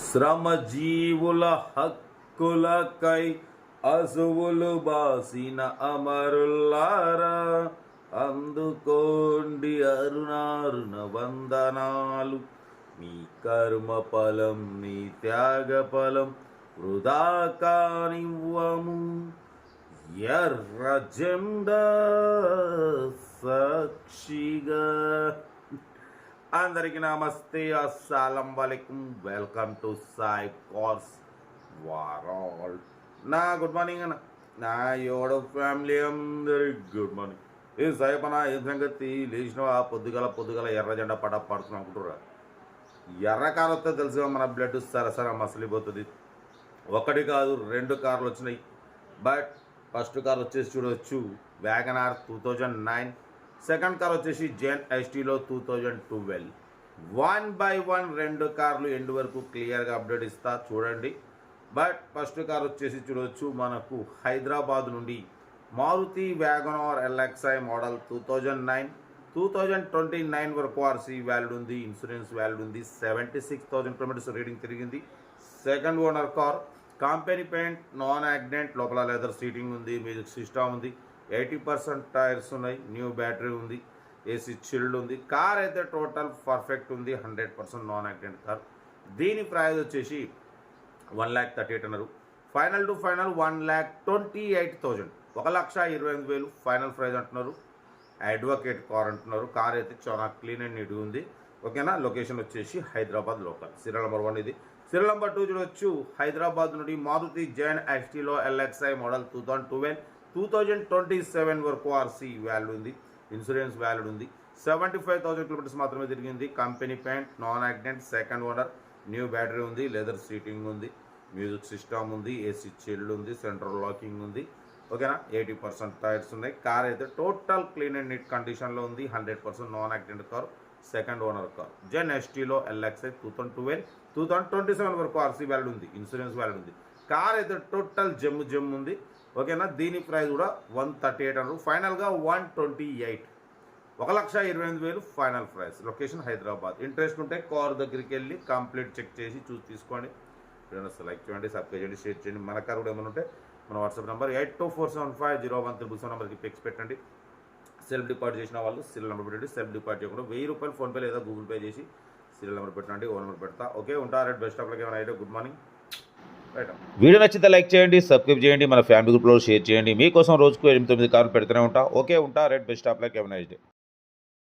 శ్రమజీవుల హక్కులకై అసువులు బాసిన అమరులారా అందుకోండి అరుణారుణ వందనాలు. మీ కర్మ ఫలం మీ త్యాగ ఫలం వృధా కానివ్వము ఎర్ర జెండా సాక్షిగా అందరికీ నమస్తే అస్సలం వలైకుం. వెల్కమ్ టు సాయి కోర్స్ వారాల్. నా గుడ్ మార్నింగ్ అన్న. నా యోడ ఫ్యామిలీ అందరి గుడ్ మార్నింగ్. ఏ సాయపన ఏ సంగతి లేచినావా? పొద్దుగల పొద్దుగల ఎర్ర జెండా పడ పడుతున్నాం అనుకుంటురా ఎర్ర కారు వస్తే తెలుసు మన బ్లడ్ సరసర మసలిపోతుంది. ఒకటి కాదు రెండు కార్లు వచ్చినాయి. బట్ ఫస్ట్ కార్ వచ్చేసి చూడవచ్చు R two thousand nine second car వచ్చేసి Zen ఎస్టీలో two thousand twelve. One by one రెండు కార్లు ఎండ్ వరకు క్లియర్గా అప్డేట్ ఇస్తా చూడండి. బట్ ఫస్ట్ కార్ వచ్చేసి చూడవచ్చు మనకు హైదరాబాద్ నుండి Maruti Wagon R LXI model two thousand nine. Two thousand twenty nine వరకు ఆర్సీ వ్యాలిడ్ ఉంది ఇన్సూరెన్స్ వ్యాలిడ్ ఉంది. Seventy six thousand kilometres reading తిరిగింది. Second owner car company paint non accident లోపల leather seating ఉంది మ్యూజిక్ సిస్టమ్ ఉంది. Eighty percent tyres ఉన్నాయి. New battery ఉంది. AC chilled ఉంది. కార్ అయితే టోటల్ పర్ఫెక్ట్ ఉంది. Hundred percent non accident car. దీని ప్రైజ్ వచ్చేసి వన్ ల్యాక్ థర్టీ ఎయిట్ అన్నారు. Final to final one lakh twenty eight thousand. ఒక లక్ష ఇరవై ఎనిమిది వేలు ఫైనల్ ప్రైజ్ అంటున్నారు. అడ్వకేట్ కార్ అంటున్నారు. కార్ అయితే చాలా క్లీన్ అండ్ నీట్గా ఉంది. ఓకేనా? లొకేషన్ వచ్చేసి Hyderabad local. Serial number one ఇది. సీరియల్ నెంబర్ టూ చూడొచ్చు. హైదరాబాద్ నుండి Maruti Zen ఎస్టీలో LXI model two thousand twelve. Two thousand twenty seven వరకు ఆర్సీ వ్యాల్యూ ఉంది ఇన్సూరెన్స్ వ్యాలిడ్ ఉంది. సెవెంటీ ఫైవ్ థౌసండ్ కిలోమీటర్స్ మాత్రమే తిరిగింది. Company paint non accident second owner new battery ఉంది leather seating ఉంది music system ఉంది ఏసీ చిల్డ్ ఉంది central locking ఉంది. ఓకేనా ఎయిటీ పర్సెంట్ టైర్స్ ఉన్నాయి. కార్ అయితే టోటల్ క్లీన్ అండ్ నీట్ కండిషన్లో ఉంది. Hundred percent non accident car second owner car Zen ఎస్టీలో LXI two thousand twelve two thousand twenty seven వరకు RC valid ఉంది insurance valid ఉంది. Car అయితే టోటల్ జెమ్ జమ్ ఉంది. ఓకేనా? దీని ప్రైస్ కూడా వన్ థర్టీ ఎయిట్ హండ్రెడ్. ఫైనల్గా వన్ ట్వంటీ ఎయిట్. ఒక లక్ష ఇరవై ఎనిమిది వేలు final price. Location Hyderabad. Interest ఉంటే కార్ దగ్గరికి వెళ్ళి కంప్లీట్ చెక్ చేసి చూసి తీసుకోండి. ఫ్రెండ్స్ లైక్ చేయండి సబ్స్క్రైబ్ చేయండి షేర్ చేయండి. మన కార్ కూడా ఏమైనా ఉంటే మన WhatsApp number eight two four seven five zero one triple seven నెంబర్కి పిక్స్ పెట్టండి. సెల్ఫ్ డిపాజిట్ చేసిన వాళ్ళు సీరియల్ నెంబర్ పెట్టండి. సెల్ఫ్ డిపాజిట్ చేయకుండా వెయ్యి రూపాయలు ఫోన్పే లేదా గూగుల్ పే చేసి సీరియల్ నెంబర్ పెట్టండి. ఓ నెంబర్ పెడతా. ఓకే ఉంటారు బెస్ట్ ఆఫ్ లక్ ఏమైనా అయితే గుడ్ మార్నింగ్. వీడియో నచ్చితే లైక్ చేయండి సబ్స్క్రైబ్ చేయండి మన ఫ్యామిలీ గ్రూప్లో షేర్ చేయండి. మీకోసం రోజుకు ఎనిమిది తొమ్మిది కార్లు పెడుతూనే ఉంటా. ఓకే ఉంటా. Red best of like day